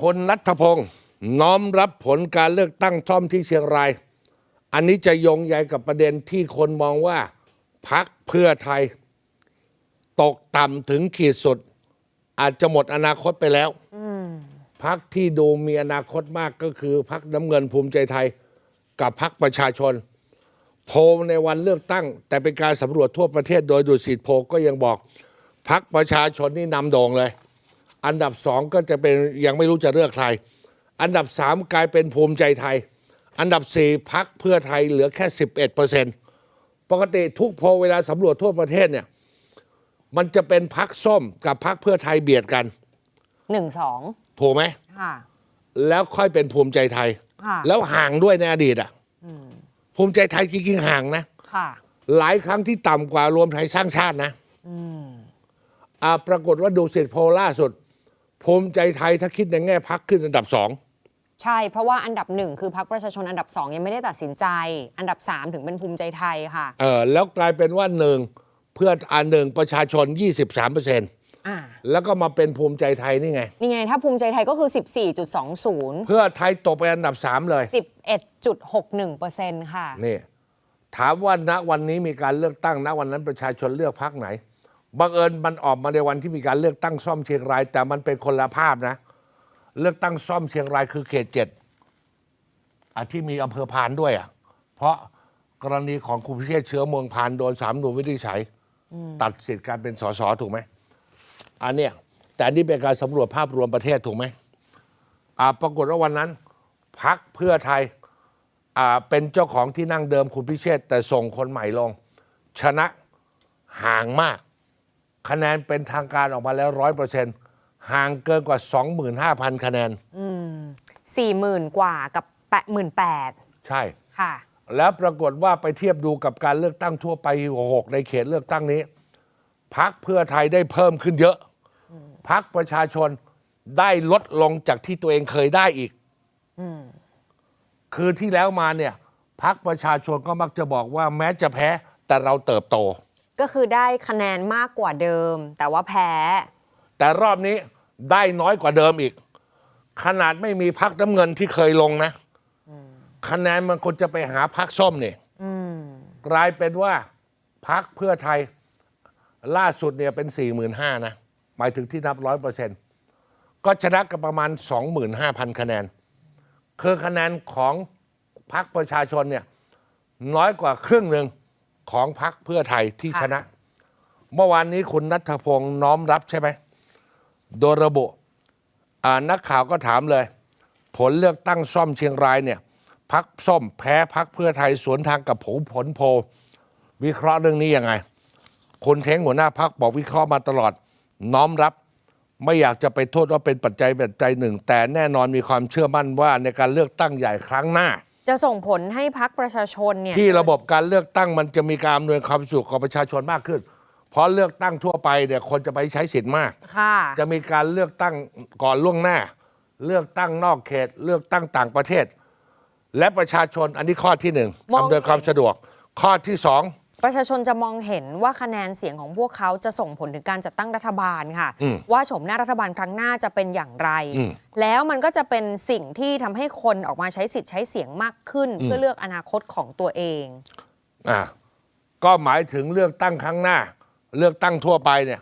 คนนัทพงศ์น้อมรับผลการเลือกตั้งท่อมที่เชียงราย อันนี้จะโยงใยกับประเด็นที่คนมองว่าพักเพื่อไทย ตกต่ำถึงขีดสุด อาจจะหมดอนาคตไปแล้วพักที่ดูมีอนาคตมากก็คือพักน้ำเงินภูมิใจไทย กับพักประชาชน โพลในวันเลือกตั้ง แต่เป็นการสำรวจทั่วประเทศโดยดูสิทธิโพลก็ยังบอกพักประชาชนนี่นำโด่งเลย อันดับสองก็จะเป็นยังไม่รู้จะเลือกใคร อันดับสามกลายเป็นภูมิใจไทย อันดับสี่พักเพื่อไทยเหลือแค่สิบเอ็ดเปอร์เซ็นต์ปกติทุกโพลเวลาสำรวจทั่วประเทศเนี่ย มันจะเป็นพักส้มกับพักเพื่อไทยเบียดกันหนึ่งสองถูกไหมค่ะ แล้วค่อยเป็นภูมิใจไทย ค่ะ แล้วห่างด้วยในอดีตอะภูมิใจไทยจริงๆห่างนะ ค่ะ หลายครั้งที่ต่ำกว่ารวมไทยสร้างชาตินะอ่าปรากฏว่าดูสิทธิ์โพลล่าสุด ภูมิใจไทยถ้าคิดในแง่พักขึ้นอันดับสองใช่ เพราะว่าอันดับหนึ่งคือพรรคประชาชนอันดับสองยังไม่ได้ตัดสินใจ อันดับสามถึงเป็นภูมิใจไทยค่ะ เออแล้วกลายเป็นว่าหนึ่งเพื่ออันหนึ่งประชาชน 23เปอร์เซ็นต์อ่า แล้วก็มาเป็นภูมิใจไทยนี่ไง นี่ไง ถ้าภูมิใจไทยก็คือ 14.20 เพื่อไทยตกไปอันดับ3เลย 11.61%ค่ะ นี่ ถามว่าณวันนี้มีการเลือกตั้งณวันนั้นประชาชนเลือกพักไหน บังเอิญมันออกมาในวันที่มีการเลือกตั้งซ่อมเชียงราย แต่มันเป็นคนละภาพนะ เลือกตั้งซ่อมเชียงรายคือเขตเจ็ดอะที่มีอำเภอพานด้วยอะ เพราะกรณีของคุณพิเชษเชื้อเมืองพานโดนสามหน่วยวินิจฉัยตัดสิทธิ์การเป็นสสถูกไหมอันเนี้ยแต่นนี้เป็นการสำรวจภาพรวมประเทศถูกไหมอ่าปรากฏว่าวันนั้นพักเพื่อไทยอ่าเป็นเจ้าของที่นั่งเดิมคุณพิเชษแต่ส่งคนใหม่ลง ชนะห่างมาก คะแนนเป็นทางการออกมาแล้วร้อยเปอร์เซ็นต์ห่างเกินกว่า 25,000 คะแนน40,000กว่ากับ88,000ใช่ ค่ะ แล้วปรากฏว่าไปเทียบดูกับการเลือกตั้งทั่วไป6ในเขตเลือกตั้งนี้พักเพื่อไทยได้เพิ่มขึ้นเยอะพักประชาชนได้ลดลงจากที่ตัวเองเคยได้อีก คือที่แล้วมาเนี่ยพักประชาชนก็มักจะบอกว่าแม้จะแพ้แต่เราเติบโต ก็คือได้คะแนนมากกว่าเดิม แต่ว่าแพ้ แต่รอบนี้ได้น้อยกว่าเดิมอีก ขนาดไม่มีพักน้ำเงินที่เคยลงนะคะแนนมันควรจะไปหาพักส้มเนี่ยกลายเป็นว่าพักเพื่อไทยล่าสุดเนี่ยเป็น4 5 0 0 0นห้านะ หมายถึงที่นับร้อยเปอร์เซ็นต์ก็ชนะกันประมาณ25,000คะแนน คือคะแนนของพักประชาชนเนี่ยน้อยกว่าครึ่งหนึ่ง ของพักเพื่อไทยที่ค่ะชนะ เมื่อวานนี้คุณนัทพงศ์น้อมรับใช่ไหม โดยระบุอ่านักข่าวก็ถามเลย ผลเลือกตั้งซ่อมเชียงรายเนี่ยพักส้มแพ้พักเพื่อไทยสวนทางกับผลผลโพลวิเคราะห์เรื่องนี้ยังไง คนเท้งหัวหน้าพักบอกวิเคราะห์มาตลอด น้อมรับไม่อยากจะไปโทษว่าเป็นปัจจัยปัจจัยหนึ่ง แต่แน่นอนมีความเชื่อมั่นว่าในการเลือกตั้งใหญ่ครั้งหน้า จะส่งผลให้พักประชาชนเนี่ยที่ระบบการเลือกตั้งมันจะมีการอำนวยความสะดวกกับประชาชนมากขึ้น เพราะเลือกตั้งทั่วไปเนี่ยคนจะไปใช้สิทธิ์มาก ค่ะ จะมีการเลือกตั้งก่อนล่วงหน้า เลือกตั้งนอกเขต เลือกตั้งต่างประเทศ และประชาชนอันนี้ข้อที่หนึ่งมอง อำนวยความสะดวก ข้อที่สอง ประชาชนจะมองเห็นว่าคะแนนเสียงของพวกเขาจะส่งผลถึงการจัดตั้งรัฐบาลค่ะอืมว่าโฉมหน้ารัฐบาลครั้งหน้าจะเป็นอย่างไรอืมแล้วมันก็จะเป็นสิ่งที่ทำให้คนออกมาใช้สิทธิ์ใช้เสียงมากขึ้น เพื่อเลือกอนาคตของตัวเองอ่าก็หมายถึงเลือกตั้งครั้งหน้า เลือกตั้งทั่วไปเนี่ย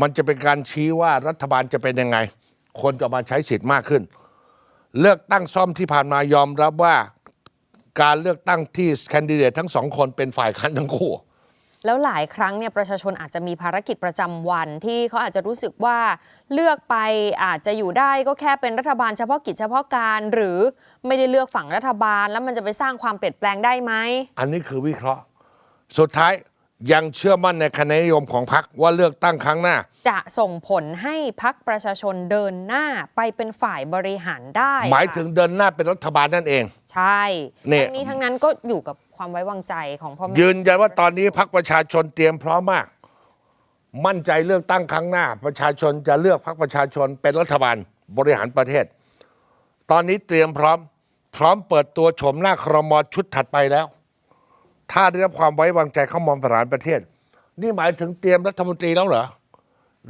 มันจะเป็นการชี้ว่ารัฐบาลจะเป็นยังไง คนจะมาใช้สิทธิ์มากขึ้น เลือกตั้งซ่อมที่ผ่านมายอมรับว่า การเลือกตั้งที่แคนดิเดตทั้งสองคนเป็นฝ่ายค้านทั้งคู่ แล้วหลายครั้งเนี่ยประชาชนอาจจะมีภารกิจประจำวันที่เขาอาจจะรู้สึกว่าเลือกไปอาจจะอยู่ได้ก็แค่เป็นรัฐบาลเฉพาะกิจเฉพาะการ หรือไม่ได้เลือกฝั่งรัฐบาล แล้วมันจะไปสร้างความเปลี่ยนแปลงได้ไหม อันนี้คือวิเคราะห์ สุดท้าย ยังเชื่อมั่นในคะแนนนิยมของพรรคว่าเลือกตั้งครั้งหน้า จะส่งผลให้พักประชาชนเดินหน้าไปเป็นฝ่ายบริหารได้หมายค่ะถึงเดินหน้าเป็นรัฐบาลนั่นเอง ใช่เนี่ยทั้งนี้ทั้งนั้นก็อยู่กับความไว้วางใจของพ่อแม่ยืนยันว่าตอนนี้พรรคประชาชนเตรียมพร้อมมาก มั่นใจเลือกตั้งครั้งหน้า ประชาชนจะเลือกพรรคประชาชนเป็นรัฐบาลบริหารประเทศ ตอนนี้เตรียมพร้อม พร้อมเปิดตัวโฉมหน้าครมชุดถัดไปแล้ว ถ้าได้รับความไว้วางใจเข้ามองบริหารประเทศ นี่หมายถึงเตรียมรัฐมนตรีแล้วเหรอ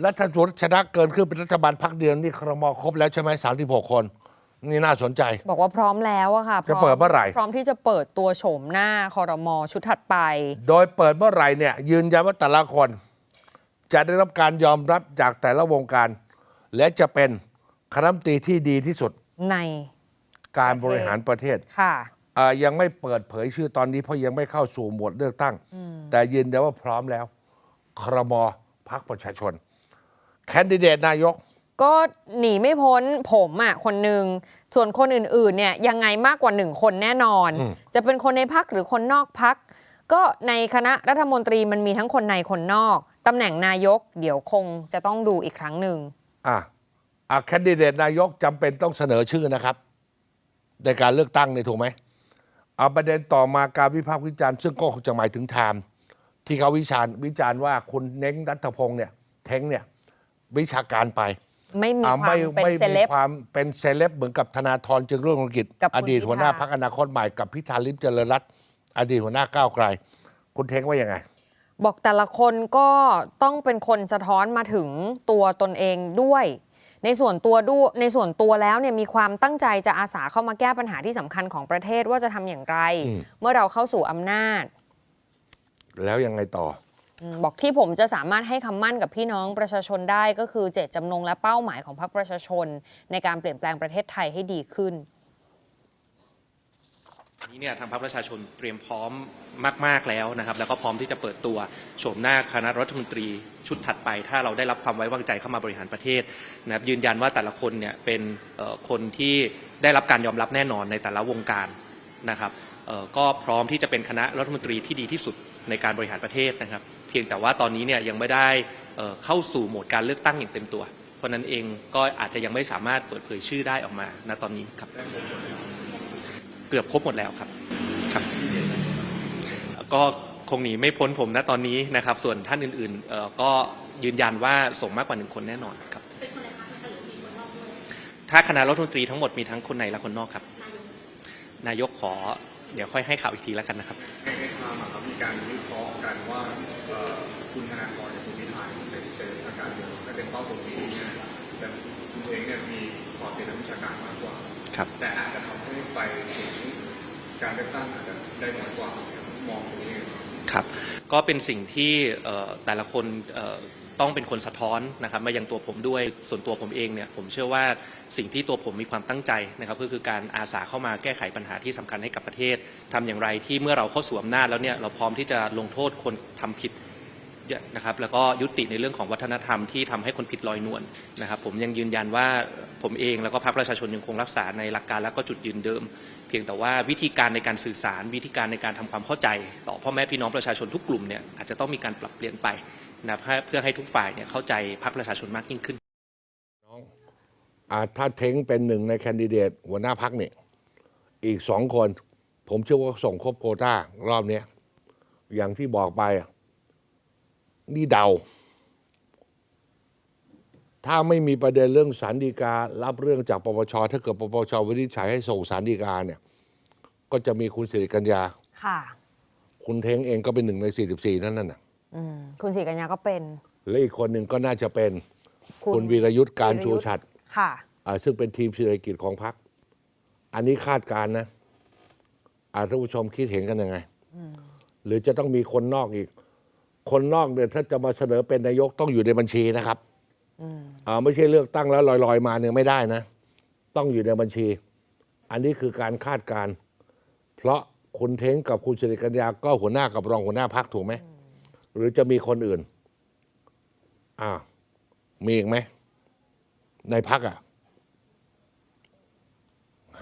และถ้าสุชนะเกินขึ้นเป็นรัฐบาลพักเดียวนี่ครมครบแล้วใช่ไหมสามสิบหกคน นี่น่าสนใจ บอกว่าพร้อมแล้วอะค่ะจะเปิดเมื่อไหร่ พร้อมที่จะเปิดตัวโฉมหน้าคอรมอชุดถัดไป โดยเปิดเมื่อไหร่เนี่ย ยืนยันว่าแต่ละคน จะได้รับการยอมรับจากแต่ละวงการ และจะเป็นคณะรัฐมนตรีที่ดีที่สุดในการบริหารประเทศค่ะอ่า ยังไม่เปิดเผยชื่อตอนนี้เพราะยังไม่เข้าสู่หมวดเลือกตั้ง แต่ยืนยันว่าพร้อมแล้ว ครมพักประชาชน แคนดิเดตนายก ก็หนีไม่พ้นผมอะคนหนึ่งส่วนคนอื่นๆเนี่ยยังไงมากกว่าหนึ่งคนแน่นอนอืมจะเป็นคนในพักหรือคนนอกพัก ก็ในคณะรัฐมนตรีมันมีทั้งคนในคนนอกตำแหน่งนายก เดี๋ยวคงจะต้องดูอีกครั้งหนึ่งอะอะแคนดิเดตนายกจำเป็นต้องเสนอชื่อนะครับ ในการเลือกตั้งนี่ถูกไหม เอาประเด็นต่อมาการวิพากษ์วิจารณ์ซึ่งก็คงจะหมายถึงไทม์ที่เขาวิจารณ์วิจารณ์ว่าคุณเน้งรัฐพงษ์เนี่ยเท้งเนี่ยวิชาการไปไม่มีอะความเป็นไม่เซเลมีบ ความเป็นเซเลบเหมือนกับธนาธรจึงรุ่งเรืองกิจ กับคุณอดีตพิธาหัวหน้าพรรคอนาคตใหม่กับพิธาลิมเจริญรัตน์อดีตหัวหน้าก้าวไกล คุณเท้งว่ายังไง บอกแต่ละคนก็ต้องเป็นคนสะท้อนมาถึงตัวตนเองด้วย ในส่วนตัวด้วยในส่วนตัวแล้วเนี่ยมีความตั้งใจจะอาสาเข้ามาแก้ปัญหาที่สำคัญของประเทศว่าจะทำอย่างไรอืมเมื่อเราเข้าสู่อำนาจ แล้วยังไงต่ออืมบอกที่ผมจะสามารถให้คำมั่นกับพี่น้องประชาชนได้ก็คือเจตจำนงและเป้าหมายของพรรคประชาชน ในการเปลี่ยนแปลงประเทศไทยให้ดีขึ้นวั นี้เนี่ยทางพรรคประชาชนเตรียมพร้อมมาก ๆแล้วนะครับ แล้วก็พร้อมที่จะเปิดตัวโฉมหน้าคณะรัฐมนตรีชุดถัดไป ถ้าเราได้รับความไว้วางใจเข้ามาบริหารประเทศนะครับยืนยันว่าแต่ละคนเนี่ยเป็นคนที่ได้รับการยอมรับแน่นอนในแต่ละวงการนะครับก็พร้อมที่จะเป็นคณะรัฐมนตรีที่ดีที่สุดในการบริหารประเทศนะครับ เพียงแต่ว่าตอนนี้เนี่ยยังไม่ได้เข้าสู่โหมดการเลือกตั้งอย่างเต็มตัว เพราะฉะนั้นเองก็อาจจะยังไม่สามารถเปิดเผยชื่อได้ออกมาณตอนนี้ครับ เกือบครบหมดแล้วครับครับ ก็คงหนีไม่พ้นผมนะตอนนี้นะครับ ส่วนท่านอื่นๆก็ยืนยันว่าส่งมากกว่าหนึ่งคนแน่นอนครับถ้าคณะรัฐมนตรีทั้งหมดมีทั้งคนในและคนนอกครับ นายกขอเดี๋ยวค่อยให้ข่าวอีกทีแล้วกันนะครับในในทางอะครับมีการวิเคราะห์กันว่าคุณธนาธรกับคุณพิธาเป็นเป็นอาการเมืองและเป็นเป้าตรงนี้เนี่ยแต่คุณเองเนี่ยมีความเป็นนักวิชา ครับ แต่อาจจะทำให้ไปถึงการเลือกตั้งอาจจะได้น้อยกว่ามองตรงนี้ยังไงครับครับ ก็เป็นสิ่งที่เอ่อแต่ละคนเอ่อต้องเป็นคนสะท้อนนะครับมายังตัวผมด้วยส่วนตัวผมเองเนี่ยผมเชื่อว่าสิ่งที่ตัวผมมีความตั้งใจนะครับก็คือการอาสาเข้ามาแก้ไขปัญหาที่สำคัญให้กับประเทศทำอย่างไรที่เมื่อเราเข้าสู่อำนาจแล้วเนี่ยเราพร้อมที่จะลงโทษคนทำผิด นะครับแล้วก็ยุติในเรื่องของวัฒนธรรมที่ทำให้คนผิดลอยนวลนะครับผมยังยืนยันว่าผมเองแล้วก็พรรคประชาชนยังคงรักษาในหลักการและก็จุดยืนเดิม เพียงแต่ว่าวิธีการในการสื่อสาร วิธีการในการทำความเข้าใจ ต่อพ่อแม่พี่น้องประชาชนทุกกลุ่มเนี่ยอาจจะต้องมีการปรับเปลี่ยนไปนะเพื่อให้ทุกฝ่ายเนี่ยเข้าใจพรรคประชาชนมากยิ่งขึ้นน้อ่าถ้าเท้งเป็นหนึ่งในแคนดิเดตหัวหน้าพักเนี่ยอีกสองคน ผมเชื่อว่าส่งครบโควต้ารอบเนี้อย่างที่บอกไปอะ นี่เดา ถ้าไม่มีประเด็นเรื่องสารดีกา รับเรื่องจากปปชถ้าเกิดปปชวินิจฉัยให้ส่งสารดีกาเนี่ย ก็จะมีคุณสิริกัญญาค่ะ คุณเท้งเองก็เป็นหนึ่งใน 44 นั่นน่ะอืมคุณศรีกัญญาก็เป็น และอีกคนหนึ่งก็น่าจะเป็นคุณคุณวีรยุทธ์การวีรยุชูทธ์ชัดค่ะอ่าซึ่งเป็นทีมเศรษฐกิจของพรรคอันนี้คาดการณ์นะอาท่านผู้ชมคิดเห็นกันยังไง หรือจะต้องมีคนนอกอีก คนนอกเนี่ยถ้าจะมาเสนอเป็นนายกต้องอยู่ในบัญชีนะครับอ่าไม่ใช่เลือกตั้งแล้วลอยๆ มาเนี่ยไม่ได้นะ ต้องอยู่ในบัญชี อันนี้คือการคาดการณ์เพราะคุณเท้งกับคุณสิริกัญญาก็หัวหน้ากับรองหัวหน้าพักถูกไหมหรือจะมีคนอื่นอ่ามีอีกไหม ในพักอะ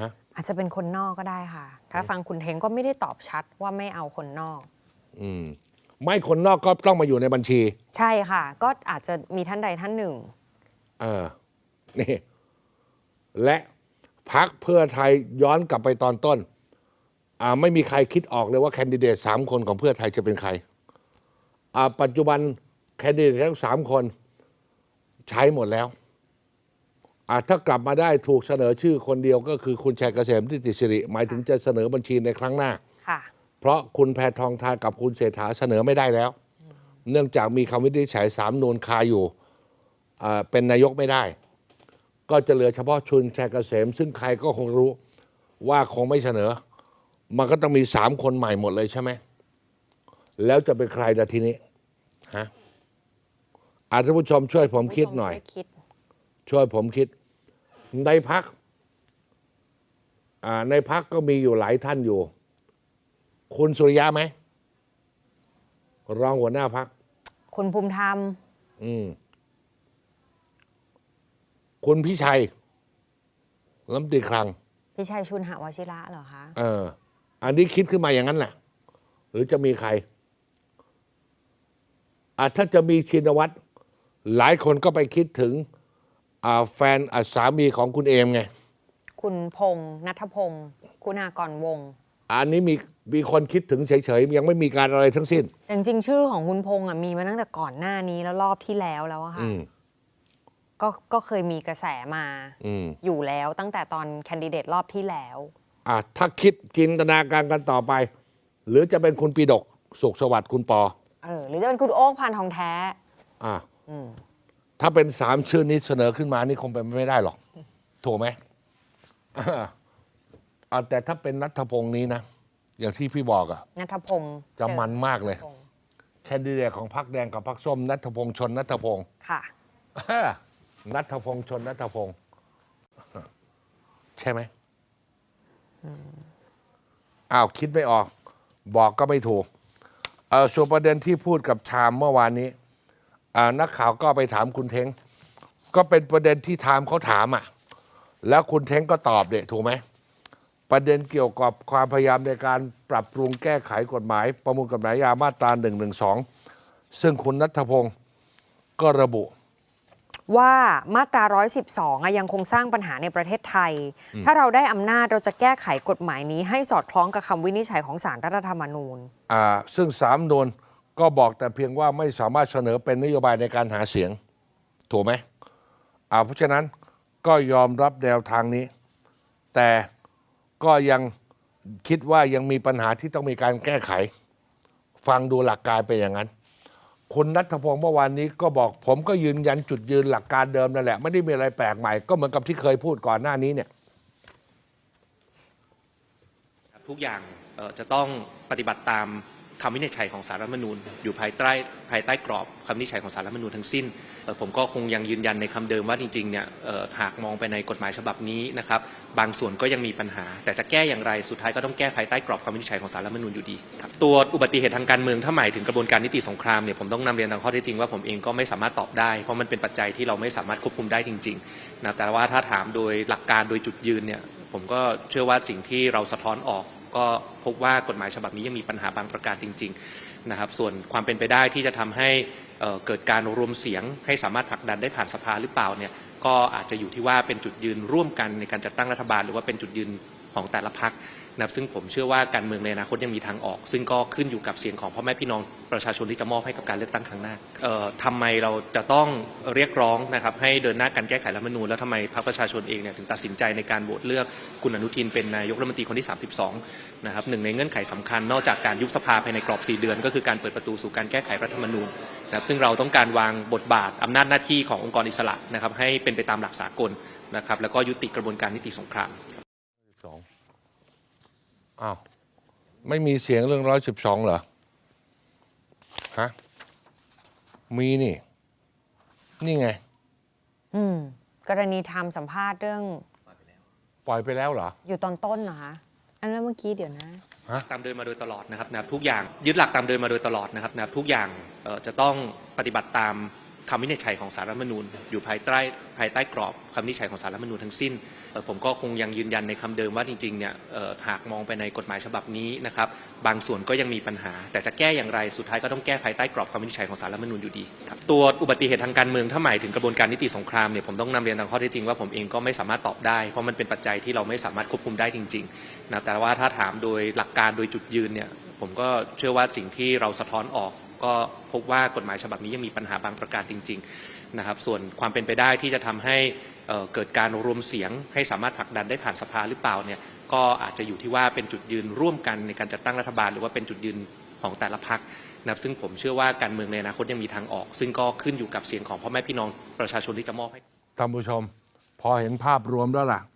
ฮะอาจจะเป็นคนนอกก็ได้ค่ะ ถ้าฟังคุณเทงก็ไม่ได้ตอบชัดว่าไม่เอาคนนอก อืม ไม่คนนอกก็ต้องมาอยู่ในบัญชี ใช่ค่ะ ก็อาจจะมีท่านใดท่านหนึ่ง เออนี่ และพักเพื่อไทยย้อนกลับไปตอนต้น อ่าไม่มีใครคิดออกเลยว่าแคนดิเดตสามคนของเพื่อไทยจะเป็นใคร อ่า ปัจจุบันแคนดิเดตทั้งสามคน ใช้หมดแล้ว อ่าถ้ากลับมาได้ถูกเสนอชื่อคนเดียวก็คือคุณชัยเกษมทิติสิริ หมายถึงจะเสนอบัญชีในครั้งหน้า ค่ะเพ ราะคุณแพทองทานกับคุณเศรษฐาเสนอไม่ได้แล้ว เนื่องจากมีคำวินิจฉัยสามนูนคาอยู่เอ่อเป็นนายกไม่ได้ ก็จะเหลือเฉพาะชุนชัยเกษม ซึ่งใครก็คงรู้ว่าคงไม่เสนอ มันก็ต้องมีสามคนใหม่หมดเลยใช่ไหม แล้วจะเป็นใครละทีนี้ฮะอาท่านผู้ชมช่วยผมคิดหน่อยคิดช่วยผมคิด ในพักในพักก็มีอยู่หลายท่านอยู่ คุณสุริยะไหมรองหัวหน้าพัก คุณภูมิธรรม อืม คุณพิชัยรัฐมนตรีคลังพี่ชัยชุนหาวชิระเหรอคะ เออ อันนี้คิดขึ้นมาอย่างนั้นแหละ หรือจะมีใครอะถ้าจะมีชินวัตรหลายคนก็ไปคิดถึงอ่าแฟนอะสามีของคุณเอมไง คุณพงษ์นัทพงศ์คุณากรวงศ์ อันนี้มีมีคนคิดถึงเฉยๆ ยังไม่มีการอะไรทั้งสิ้น แต่จริงๆชื่อของคุณพงษ์อะมีมาตั้งแต่ก่อนหน้านี้แล้วรอบที่แล้วแล้วอะค่ะ อืม ก็ก็เคยมีกระแสมาอืม อยู่แล้วตั้งแต่ตอนแคนดิเดตรอบที่แล้ว อะถ้าคิดจินตนาการกันต่อไป หรือจะเป็นคุณปีดก สุขสวัสดิ์คุณปอ เออหรือจะเป็นคุณโอ๊คพานทองแท้ อะอืม ถ้าเป็นสามชื่อนี้เสนอขึ้นมานี่คงเป็นไปไม่ได้หรอก ถูกไหมอ่ะอะแต่ถ้าเป็นนัทพงศ์นี้นะ อย่างที่พี่บอกอะนัทพงศ์จะเอมันมากเลยพงศ์แคนดิเดตของพรรคแดงกับพรรคส้มนัทพงศ์ชนนัทพงศ์ค่ะนัทพงศ์ชนนัทพงศ์ใช่ไหมอ้าวคิดไม่ออก บอกก็ไม่ถูกเออส่วนประเด็นที่พูดกับชามเมื่อวานนี้อ่านักข่าวก็ไปถามคุณเท้ง ก็เป็นประเด็นที่ถามเขาถามอะ แล้วคุณเท้งก็ตอบเด็ถูกไหม ประเด็นเกี่ยวกับความพยายามในการปรับปรุงแก้ไขกฎหมาย ประมวลกฎหมายยามาตรา1นึซึ่งคุณนัทพงศ์ก็ระบุว่ามาตรา 112อะยังคงสร้างปัญหาในประเทศไทย ถ้าเราได้อำนาจเราจะแก้ไขกฎหมายนี้ ให้สอดคล้องกับคำวินิจฉัยของสารรัฐธรรมนูญอ่าซึ่งสามนวนก็บอกแต่เพียงว่าไม่สามารถเสนอเป็นนโยบายในการหาเสียง ถูกไหมอ่าเพราะฉะนั้นก็ยอมรับแนวทางนี้ แต่ ก็ยังคิดว่ายังมีปัญหาที่ต้องมีการแก้ไข ฟังดูหลักการเป็นอย่างนั้นคุณนัทพงศ์เมื่อวานนี้ก็บอกผมก็ยืนยันจุดยืนหลักการเดิมนั่นแหละ ไม่ได้มีอะไรแปลกใหม่ก็เหมือนกับที่เคยพูดก่อนหน้านี้เนี่ยทุกอย่างจะต้องปฏิบัติตาม คำวินิจฉัยของสารรัฐมนูญ อยู่ภายใต้ภายใต้กรอบคำวินิจฉัยของสารรัฐมนูญทั้งสิ้น ผมก็คงยังยืนยันในคำเดิมว่าจริงๆเนี่ยหากมองไปในกฎหมายฉบับนี้นะครับบางส่วนก็ยังมีปัญหา แต่จะแก้อย่างไรสุดท้ายก็ต้องแก้ภายใต้กรอบคำวินิจฉัยของสารรัฐมนูญอยู่ดีครับตัวอุบัติเหตุทางการเมืองถ้าหมายถึงกระบวนการนิติสงครามเนี่ยผมต้องนำเรียนตามข้อเท็จจริงว่าผมเองก็ไม่สามารถตอบได้เพราะมันเป็นปัจจัยที่เราไม่สามารถควบคุมได้จริงๆนะแต่ว่าถ้าถามโดยหลักการโดยจุดยืนเนี่ยผมก็เชื่อว่าสิ่งที่เราสะท้อนออก ก็พบว่ากฎหมายฉบับนี้ยังมีปัญหาบางประการจริง ๆนะครับ ส่วนความเป็นไปได้ที่จะทำให้เอ่อเกิดการรวมเสียงให้สามารถผลักดันได้ผ่านสภาหรือเปล่าเนี่ยก็อาจจะอยู่ที่ว่าเป็นจุดยืนร่วมกันในการจัดตั้งรัฐบาล หรือว่าเป็นจุดยืนของแต่ละพรรค นะครับซึ่งผมเชื่อว่าการเมืองในอนาคตยังมีทางออก ซึ่งก็ขึ้นอยู่กับเสียงของพ่อแม่พี่น้องประชาชนที่จะมอบให้กับการเลือกตั้งครั้งหน้าเอ่อทำไมเราจะต้องเรียกร้องนะครับให้เดินหน้าการแก้ไขรัฐธรรมนูญแล้วทำไมพรรคประชาชนเองเนี่ยถึงตัดสินใจในการโหวตเลือกคุณอนุทินเป็นนายกรัฐมนตรีคนที่ 32นะครับหนึ่งในเงื่อนไขสำคัญนอกจากการยุบสภาภายในกรอบ 4 เดือน ก็คือการเปิดประตูสู่การแก้ไขรัฐธรรมนูญนะครับซึ่งเราต้องการวางบทบาทอำนาจหน้าที่ขององค์กรอิสระนะครับให้เป็นไปตามหลักสากลนะครับแล้วก็ยุติกระบวนการนิติสงคราม อ้าวไม่มีเสียงเรื่องร้อยสิบสองเหรอฮะมีนี่ นี่ไง อืม กรณีทำสัมภาษณ์เรื่อง ปล่อยไปแล้วเหรอ อยู่ตอนต้นเหรอคะอันนั้นเมื่อกี้เดี๋ยวนะ ตามเดินมาโดยตลอดนะครับนะครับทุกอย่างยึดหลักตามเดินมาโดยตลอดนะครับนะครับทุกอย่างเอ่อจะต้องปฏิบัติตาม คำวินิจฉัยของสารรัฐธรรมนูญอยู่ภายใต้ภายใต้กรอบคำวินิจฉัยของสารรัฐธรรมนูญทั้งสิ้น ผมก็คงยังยืนยันในคำเดิมว่าจริงๆเนี่ยหากมองไปในกฎหมายฉบับนี้นะครับบางส่วนก็ยังมีปัญหา แต่จะแก้อย่างไรสุดท้ายก็ต้องแก้ภายใต้กรอบคำวินิจฉัยของสารรัฐธรรมนูญอยู่ดีครับตัวอุบัติเหตุทางการเมืองถ้าหมายถึงกระบวนการนิติสงครามเนี่ยผมต้องนำเรียนตามข้อเท็จจริงว่าผมเองก็ไม่สามารถตอบได้เพราะมันเป็นปัจจัยที่เราไม่สามารถควบคุมได้จริงๆนะแต่ว่าถ้าถามโดยหลักการโดยจุดยืนเนี่ยผมก็เชื่อว่าสิ่งที่เราสะท้อนออก ก็พบว่ากฎหมายฉบับนี้ยังมีปัญหาบางประการจริงๆนะครับส่วนความเป็นไปได้ที่จะทำให้เอ่อเกิดการรวมเสียงให้สามารถผลักดันได้ผ่านสภาหรือเปล่าเนี่ยก็อาจจะอยู่ที่ว่าเป็นจุดยืนร่วมกันในการจัดตั้งรัฐบาล หรือว่าเป็นจุดยืนของแต่ละพรรคนะครับซึ่งผมเชื่อว่าการเมืองในอนาคตยังมีทางออก ซึ่งก็ขึ้นอยู่กับเสียงของพ่อแม่พี่น้องประชาชนที่จะมอบให้ท่านผู้ชม พอเห็นภาพรวมแล้วล่ะ